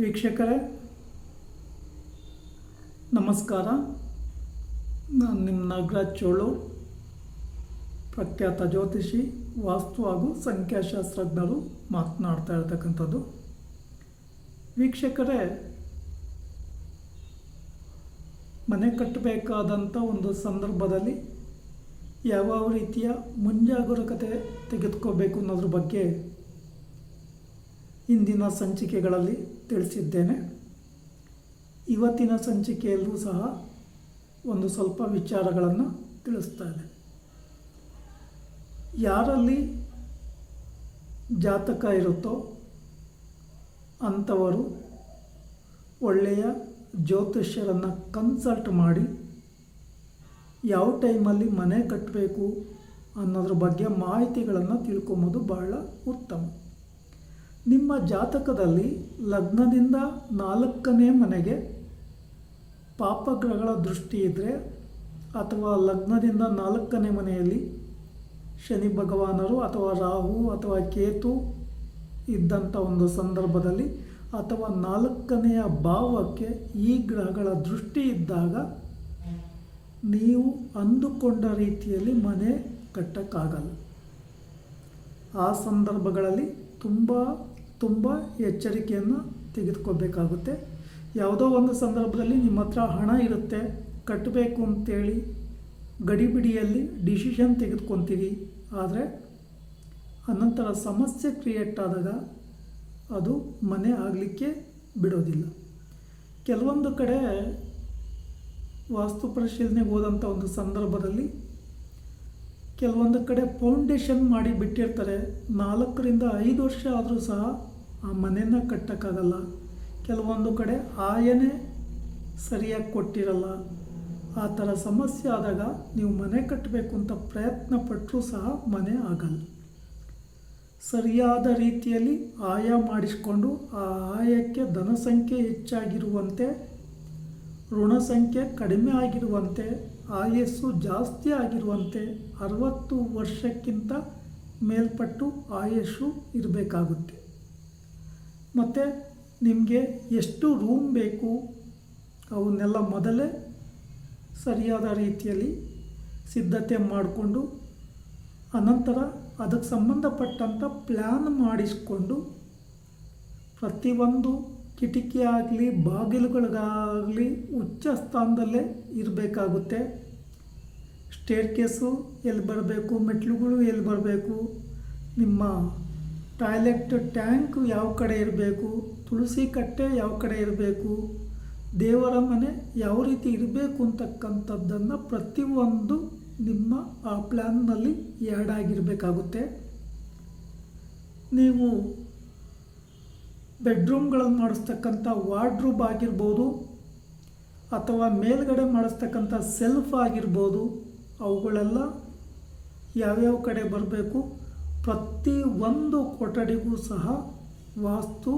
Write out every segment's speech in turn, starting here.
ವೀಕ್ಷಕರೇ, ನಮಸ್ಕಾರ. ನಾನು ನಿಮ್ಮ ನಾಗರಾಜ್ ಚೋಳು, ಪ್ರಖ್ಯಾತ ಜ್ಯೋತಿಷಿ, ವಾಸ್ತು ಹಾಗೂ ಸಂಖ್ಯಾಶಾಸ್ತ್ರಜ್ಞರು ಮಾತನಾಡ್ತಾ ಇರ್ತಕ್ಕಂಥದ್ದು. ವೀಕ್ಷಕರೇ, ಮನೆ ಕಟ್ಟಬೇಕಾದಂಥ ಒಂದು ಸಂದರ್ಭದಲ್ಲಿ ಯಾವ್ಯಾವ ರೀತಿಯ ಮುಂಜಾಗರೂಕತೆ ತೆಗೆದುಕೋಬೇಕು ಅನ್ನೋದ್ರ ಬಗ್ಗೆ ಇಂದಿನ ಸಂಚಿಕೆಗಳಲ್ಲಿ ತಿಳಿಸಿದ್ದೇನೆ. ಇವತ್ತಿನ ಸಂಚಿಕೆಯಲ್ಲೂ ಸಹ ಒಂದು ಸ್ವಲ್ಪ ವಿಚಾರಗಳನ್ನು ತಿಳಿಸ್ತಾ ಇದೆ ಯಾರಲ್ಲಿ ಜಾತಕ ಇರುತ್ತೋ ಅಂಥವರು ಒಳ್ಳೆಯ ಜ್ಯೋತಿಷ್ಯರನ್ನು ಕನ್ಸಲ್ಟ್ ಮಾಡಿ ಯಾವ ಟೈಮಲ್ಲಿ ಮನೆ ಕಟ್ಟಬೇಕು ಅನ್ನೋದ್ರ ಬಗ್ಗೆ ಮಾಹಿತಿಗಳನ್ನು ತಿಳ್ಕೊಂಬೋದು ಬಹಳ ಉತ್ತಮ. ನಿಮ್ಮ ಜಾತಕದಲ್ಲಿ ಲಗ್ನದಿಂದ ನಾಲ್ಕನೇ ಮನೆಗೆ ಪಾಪಗ್ರಹಗಳ ದೃಷ್ಟಿ ಇದ್ದರೆ ಅಥವಾ ಲಗ್ನದಿಂದ ನಾಲ್ಕನೇ ಮನೆಯಲ್ಲಿ ಶನಿ ಭಗವಾನರು ಅಥವಾ ರಾಹು ಅಥವಾ ಕೇತು ಇದ್ದಂಥ ಒಂದು ಸಂದರ್ಭದಲ್ಲಿ ಅಥವಾ ನಾಲ್ಕನೆಯ ಭಾವಕ್ಕೆ ಈ ಗ್ರಹಗಳ ದೃಷ್ಟಿ ಇದ್ದಾಗ ನೀವು ಅಂದುಕೊಂಡ ರೀತಿಯಲ್ಲಿ ಮನೆ ಕಟ್ಟಕ್ಕಾಗಲ್ಲ. ಆ ಸಂದರ್ಭಗಳಲ್ಲಿ ತುಂಬ ತುಂಬ ಎಚ್ಚರಿಕೆಯನ್ನು ತೆಗೆದುಕೋಬೇಕಾಗುತ್ತೆ ಯಾವುದೋ ಒಂದು ಸಂದರ್ಭದಲ್ಲಿ ನಿಮ್ಮ ಹತ್ರ ಹಣ ಇರುತ್ತೆ, ಕಟ್ಟಬೇಕು ಅಂತೇಳಿ ಗಡಿಬಿಡಿಯಲ್ಲಿ ಡಿಸಿಷನ್ ತೆಗೆದುಕೊತೀವಿ ಆದರೆ ಅನಂತರ ಸಮಸ್ಯೆ ಕ್ರಿಯೇಟ್ ಆದಾಗ ಅದು ಮನೆ ಆಗಲಿಕ್ಕೆ ಬಿಡೋದಿಲ್ಲ. ಕೆಲವೊಂದು ಕಡೆ ವಾಸ್ತು ಪರಿಶೀಲನೆಗೆ ಹೋದಂಥ ಒಂದು ಸಂದರ್ಭದಲ್ಲಿ ಕೆಲವೊಂದು ಕಡೆ ಫೌಂಡೇಶನ್ ಮಾಡಿ ಬಿಟ್ಟಿರ್ತಾರೆ. ನಾಲ್ಕರಿಂದ ಐದು ವರ್ಷ ಆದರೂ ಸಹ ಆ ಮನೆನ ಕಟ್ಟೋಕ್ಕಾಗಲ್ಲ. ಕೆಲವೊಂದು ಕಡೆ ಆಯನೇ ಸರಿಯಾಗಿ ಕೊಟ್ಟಿರಲ್ಲ. ಆ ಥರ ಸಮಸ್ಯೆ ಆದಾಗ ನೀವು ಮನೆ ಕಟ್ಟಬೇಕು ಅಂತ ಪ್ರಯತ್ನ ಪಟ್ಟರೂ ಸಹ ಮನೆ ಆಗಲ್ಲ. ಸರಿಯಾದ ರೀತಿಯಲ್ಲಿ ಆಯ ಮಾಡಿಸ್ಕೊಂಡು ಆ ಆಯಕ್ಕೆ ಧನ ಸಂಖ್ಯೆ ಹೆಚ್ಚಾಗಿರುವಂತೆ, ಋಣ ಸಂಖ್ಯೆ ಕಡಿಮೆ ಆಗಿರುವಂತೆ, ಆಯಸ್ಸು ಜಾಸ್ತಿ ಆಗಿರುವಂತೆ ಅರವತ್ತು ವರ್ಷಕ್ಕಿಂತ ಮೇಲ್ಪಟ್ಟು ಆಯಸ್ಸು ಇರಬೇಕಾಗುತ್ತೆ. ಮತ್ತು ನಿಮಗೆ ಎಷ್ಟು ರೂಮ್ ಬೇಕು ಅವನ್ನೆಲ್ಲ ಮೊದಲೇ ಸರಿಯಾದ ರೀತಿಯಲ್ಲಿ ಸಿದ್ಧತೆ ಮಾಡಿಕೊಂಡು, ಅನಂತರ ಅದಕ್ಕೆ ಸಂಬಂಧಪಟ್ಟಂಥ ಪ್ಲ್ಯಾನ್ ಮಾಡಿಸಿಕೊಂಡು, ಪ್ರತಿಯೊಂದು ಕಿಟಕಿ ಆಗಲಿ, ಬಾಗಿಲುಗಳಿಗಾಗಲಿ ಉಚ್ಚ ಸ್ಥಾನದಲ್ಲೇ ಇರಬೇಕಾಗುತ್ತೆ. ಸ್ಟೇರ್ ಕೇಸು ಎಲ್ಲಿ ಬರಬೇಕು ಮೆಟ್ಲುಗಳು ಎಲ್ಲಿ ಬರಬೇಕು, ನಿಮ್ಮ ಟಾಯ್ಲೆಟ್ ಟ್ಯಾಂಕ್ ಯಾವ ಕಡೆ ಇರಬೇಕು? ತುಳಸಿ ಕಟ್ಟೆ ಯಾವ ಕಡೆ ಇರಬೇಕು? ದೇವರ ಮನೆ ಯಾವ ರೀತಿ ಇರಬೇಕು ಅಂತಕ್ಕಂಥದ್ದನ್ನು ಪ್ರತಿಯೊಂದು ನಿಮ್ಮ ಆ ಪ್ಲ್ಯಾನ್ನಲ್ಲಿ ಆ್ಯಡ್ ಆಗಿರಬೇಕಾಗುತ್ತೆ. ನೀವು ಬೆಡ್ರೂಮ್ಗಳನ್ನು ಮಾಡಿಸ್ತಕ್ಕಂಥ ವಾರ್ಡ್ರೂಬ್ ಆಗಿರ್ಬೋದು ಅಥವಾ ಮೇಲ್ಗಡೆ ಮಾಡಿಸ್ತಕ್ಕಂಥ ಸೆಲ್ಫ್ ಆಗಿರ್ಬೋದು ಅವುಗಳೆಲ್ಲ ಯಾವ್ಯಾವ ಕಡೆ ಬರಬೇಕು? ಪ್ರತಿ ಒಂದು ಕೊಠಡಿಗೂ ಸಹ ವಾಸ್ತು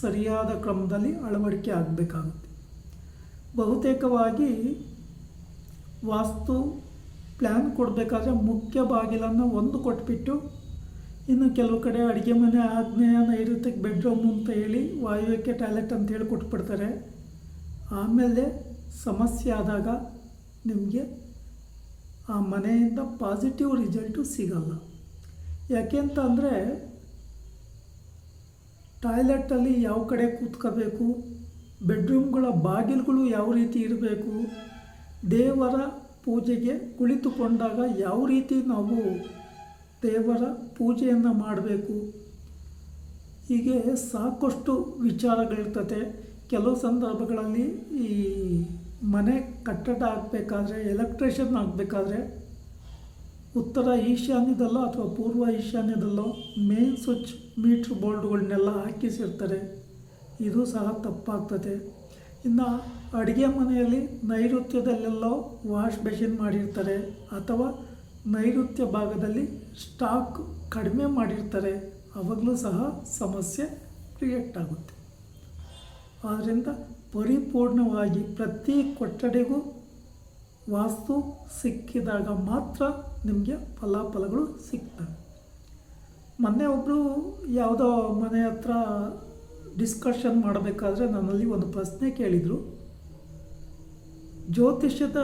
ಸರಿಯಾದ ಕ್ರಮದಲ್ಲಿ ಅಳವಡಿಕೆ ಆಗಬೇಕಾಗುತ್ತೆ. ಬಹುತೇಕವಾಗಿ ವಾಸ್ತು ಪ್ಲ್ಯಾನ್ ಕೊಡಬೇಕಾದ್ರೆ ಮುಖ್ಯ ಬಾಗಿಲನ್ನು ಒಂದು ಕೊಟ್ಬಿಟ್ಟು ಇನ್ನು ಕೆಲವು ಕಡೆ ಅಡುಗೆ ಮನೆ ಆಗ್ನೇಯ ನೈಋತ್ಯಕ್ಕೆ ಬೆಡ್ರೂಮ್ ಅಂತ ಹೇಳಿ ವಾಯುವ್ಯಕ್ಕೆ ಟಾಯ್ಲೆಟ್ ಅಂತ ಹೇಳಿ ಕೊಟ್ಬಿಡ್ತಾರೆ. ಆಮೇಲೆ ಸಮಸ್ಯೆ ಆದಾಗ ನಿಮಗೆ ಆ ಮನೆಯಿಂದ ಪಾಸಿಟಿವ್ ರಿಸಲ್ಟು ಸಿಗಲ್ಲ. ಯಾಕೆ ಅಂತ ಅಂದರೆ ಟಾಯ್ಲೆಟಲ್ಲಿ ಯಾವ ಕಡೆ ಕೂತ್ಕೋಬೇಕು, ಬೆಡ್ರೂಮ್ಗಳ ಬಾಗಿಲುಗಳು ಯಾವ ರೀತಿ ಇರಬೇಕು, ದೇವರ ಪೂಜೆಗೆ ಕುಳಿತುಕೊಂಡಾಗ ಯಾವ ರೀತಿ ನಾವು ದೇವರ ಪೂಜೆಯನ್ನು ಮಾಡಬೇಕು, ಹೀಗೆ ಸಾಕಷ್ಟು ವಿಚಾರಗಳಿರ್ತದೆ ಕೆಲವು ಸಂದರ್ಭಗಳಲ್ಲಿ ಈ ಮನೆ ಕಟ್ಟಡ ಆಗಬೇಕಾದ್ರೆ ಎಲೆಕ್ಟ್ರಿಷನ್ ಆಗಬೇಕಾದ್ರೆ ಉತ್ತರ ಈಶಾನ್ಯದಲ್ಲೋ ಅಥವಾ ಪೂರ್ವ ಈಶಾನ್ಯದಲ್ಲೋ ಮೇನ್ ಸ್ವಿಚ್ ಮೀಟ್ರ್ ಬೋರ್ಡ್ಗಳನ್ನೆಲ್ಲ ಹಾಕಿಸಿರ್ತಾರೆ. ಇದು ಸಹ ತಪ್ಪಾಗ್ತದೆ. ಇನ್ನು ಅಡುಗೆ ಮನೆಯಲ್ಲಿ ನೈಋತ್ಯದಲ್ಲೆಲ್ಲೋ ವಾಶ್ ಬೇಸಿನ್ ಮಾಡಿರ್ತಾರೆ ಅಥವಾ ನೈಋತ್ಯ ಭಾಗದಲ್ಲಿ ಸ್ಟಾಕ್ ಕಡಿಮೆ ಮಾಡಿರ್ತಾರೆ. ಅವಾಗಲೂ ಸಹ ಸಮಸ್ಯೆ ಕ್ರಿಯೇಟ್ ಆಗುತ್ತೆ. ಆದ್ದರಿಂದ ಪರಿಪೂರ್ಣವಾಗಿ ಪ್ರತಿ ಕೊಠಡಿಗೂ ವಾಸ್ತು ಸಿಕ್ಕಿದಾಗ ಮಾತ್ರ ನಿಮಗೆ ಫಲಾಫಲಗಳು ಸಿಗ್ತವೆ. ಮೊನ್ನೆ ಒಬ್ಬರು ಯಾವುದೋ ಮನೆ ಹತ್ರ ಡಿಸ್ಕಷನ್ ಮಾಡಬೇಕಾದ್ರೆ ನನ್ನಲ್ಲಿ ಒಂದು ಪ್ರಶ್ನೆ ಕೇಳಿದರು. ಜ್ಯೋತಿಷ್ಯದ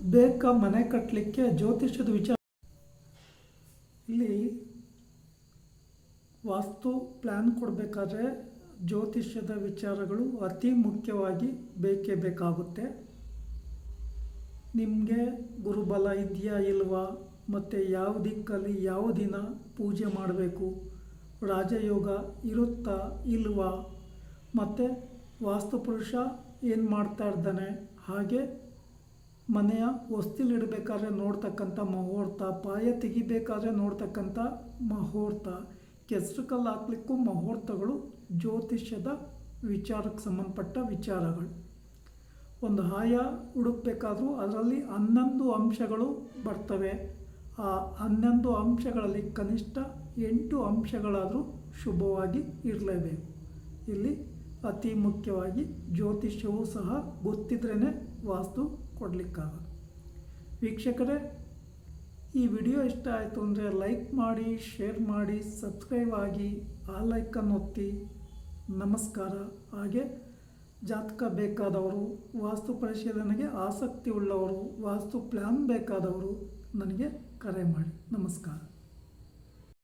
ಬೇಕಾ ಮನೆ ಕಟ್ಟಲಿಕ್ಕೆ ಜ್ಯೋತಿಷ್ಯದ ವಿಚಾರ? ಇಲ್ಲಿ ವಾಸ್ತು ಪ್ಲ್ಯಾನ್ ಕೊಡಬೇಕಾದ್ರೆ ಜ್ಯೋತಿಷ್ಯದ ವಿಚಾರಗಳು ಅತಿ ಮುಖ್ಯವಾಗಿ ಬೇಕೇ ಬೇಕಾಗುತ್ತೆ. ನಿಮಗೆ ಗುರುಬಲ ಇದೆಯಾ ಇಲ್ವಾ? ಮತ್ತು ಯಾವ ದಿಕ್ಕಲ್ಲಿ ಯಾವ ದಿನ ಪೂಜೆ ಮಾಡಬೇಕು? ರಾಜಯೋಗ ಇರುತ್ತಾ ಇಲ್ವಾ? ಮತ್ತು ವಾಸ್ತುಪುರುಷ ಏನು ಮಾಡ್ತಾ ಇದ್ದಾನೆ? ಹಾಗೆ ಮನೆಯ ಹೊಸ್ತಿಲಿಡಬೇಕಾದ್ರೆ ನೋಡ್ತಕ್ಕಂಥ ಮುಹೂರ್ತ, ಪಾಯ ತೆಗಿಬೇಕಾದ್ರೆ ನೋಡ್ತಕ್ಕಂಥ ಮುಹೂರ್ತ ಕೆಸರು ಕಲ್ಲು ಹಾಕ್ಲಿಕ್ಕೂ ಮುಹೂರ್ತಗಳು ಜ್ಯೋತಿಷ್ಯದ ವಿಚಾರಕ್ಕೆ ಸಂಬಂಧಪಟ್ಟ ವಿಚಾರಗಳು. ಒಂದು ಆಯ ಹುಡುಕ್ಬೇಕಾದ್ರೂ ಅದರಲ್ಲಿ ಹನ್ನೊಂದು ಅಂಶಗಳು ಬರ್ತವೆ. ಆ ಹನ್ನೊಂದು ಅಂಶಗಳಲ್ಲಿ ಕನಿಷ್ಠ ಎಂಟು ಅಂಶಗಳಾದರೂ ಶುಭವಾಗಿ ಇರಲೇಬೇಕು. ಇಲ್ಲಿ ಅತಿ ಮುಖ್ಯವಾಗಿ ಜ್ಯೋತಿಷ್ಯವೂ ಸಹ ಗೊತ್ತಿದ್ರೇ ವಾಸ್ತು ಕೊಡಲಿಕ್ಕಾಗಲ್ಲ. ವೀಕ್ಷಕರೇ, ಈ ವಿಡಿಯೋ ಇಷ್ಟ ಆಯಿತು ಅಂದರೆ ಲೈಕ್ ಮಾಡಿ, ಶೇರ್ ಮಾಡಿ, ಸಬ್ಸ್ಕ್ರೈಬ್ ಆಗಿ, ಆ ಲೈಕನ್ನು ಒತ್ತಿ. ನಮಸ್ಕಾರ. ಹಾಗೆ ಜಾತಕ ಬೇಕಾದವರು ವಾಸ್ತು ಪರಿಶೀಲನೆಗೆ ಆಸಕ್ತಿ ಉಳ್ಳವರು ವಾಸ್ತು ಪ್ಲ್ಯಾನ್ ಬೇಕಾದವರು ನನಗೆ ಕರೆ ಮಾಡಿ. ನಮಸ್ಕಾರ.